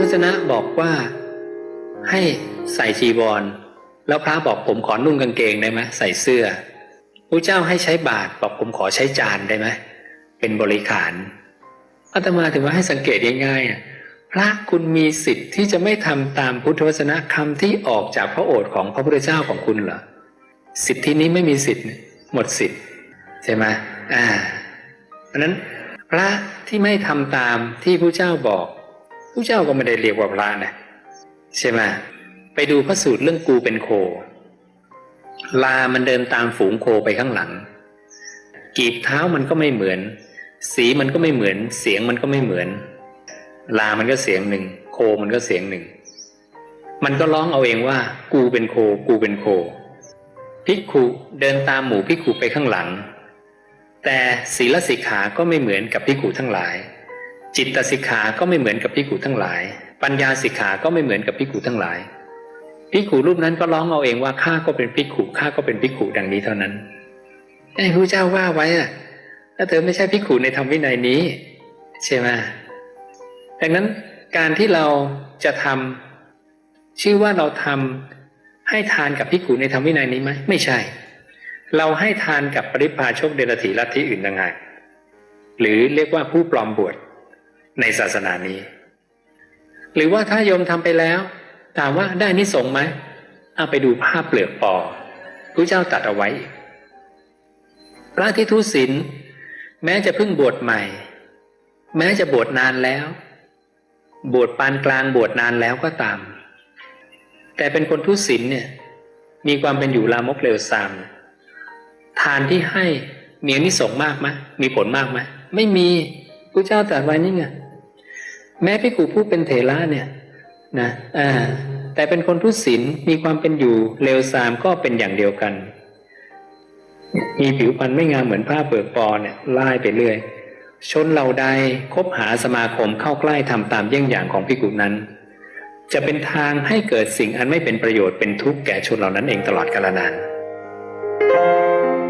วจนะบอกว่าให้ใส่จีวร แล้วพระบอกผมขอนุ่งกางเกงได้ไหมใส่เสื้อพระเจ้าให้ใช้บาตรบอกผมขอใช้จานได้ไหมเป็นบริขารอาตมาถึงว่าให้สังเกตง่ายๆอะพระคุณมีสิทธิ์ที่จะไม่ทำตามพุทธวจนะคำที่ออกจากพระโอษฐ์ของพระพุทธเจ้าของคุณเหรอสิทธินี้ไม่มีสิทธิ์หมดสิทธิ์ใช่ไหมอ่าเพราะฉะนั้นพระที่ไม่ทำตามที่พระเจ้าบอก พระเจ้าก็ไม่ได้เรียกว่าพระนะใช่ไหมไปดูพระสูตรเรื่องกูเป็นโค ลามันเดินตามฝูงโคไปข้างหลัง กีบเท้ามันก็ไม่เหมือน สีมันก็ไม่เหมือน เสียงมันก็ไม่เหมือน ลามันก็เสียงหนึ่ง โคมันก็เสียงหนึ่ง มันก็ร้องเอาเองว่า กูเป็นโค กูเป็นโคพิกขุเดินตามหมู่พิกขุไปข้างหลัง แต่ศีลสิกขาก็ไม่เหมือนกับพิกขุทั้งหลาย จิตสิกขาก็ไม่เหมือนกับพิกุทั้งหลาย ปัญญาสิกขาก็ไม่เหมือนกับพิกุทั้งหลายพิกุรูปนั้นก็ร้องเอาเองว่าข้าก็เป็นพิกุข้าก็เป็นพิกุดังนี้เท่านั้นไอ้พระเจ้าว่าไว้อะถ้าเธอไม่ใช่พิกุในธรรมวินัยนี้ ใช่ไหมดังนั้นการที่เราจะทำชื่อว่าเราทำให้ทานกับพิกุในธรรมวินัยนี้ไหมไม่ใช่ เราให้ทานกับปริพาชกเดรถีลัทธิอื่นต่างหากหรือเรียกว่าผู้ปลอมบวช ในศาสนานี้ หรือว่าถ้าโยมทำไปแล้ว ถามว่าได้นิสงไหมเอาไปดูภาพเปลือกปอพระเจ้าตัดเอาไว้ พระที่ทุศีลแม้จะเพิ่งบวชใหม่ แม้จะบวชนานแล้ว บวชปานกลางบวชนานแล้วก็ตาม แต่เป็นคนทุศีลเนี่ย มีความเป็นอยู่ลามกเร็วซามทานที่ให้มีอนิสงส์มากไหมมีผลมากไหมไม่มี พระเจ้าตรัสไว้นี่ไงแม้พิกูผู้เป็นเถระเนี่ยนะอ่าแต่เป็นคนทุศีลมีความเป็นอยู่เลวทรามก็เป็นอย่างเดียวกัน มีผิวพรรณไม่งามเหมือนผ้าเปลือกปอเนี่ยไล่ไปเรื่อย ชนเหล่าใดคบหาสมาคมเข้าใกล้ทำตามเยี่ยงอย่างของพิกุนั้น จะเป็นทางให้เกิดสิ่งอันไม่เป็นประโยชน์เป็นทุกข์แก่ชนเหล่านั้นเองตลอดกาลนาน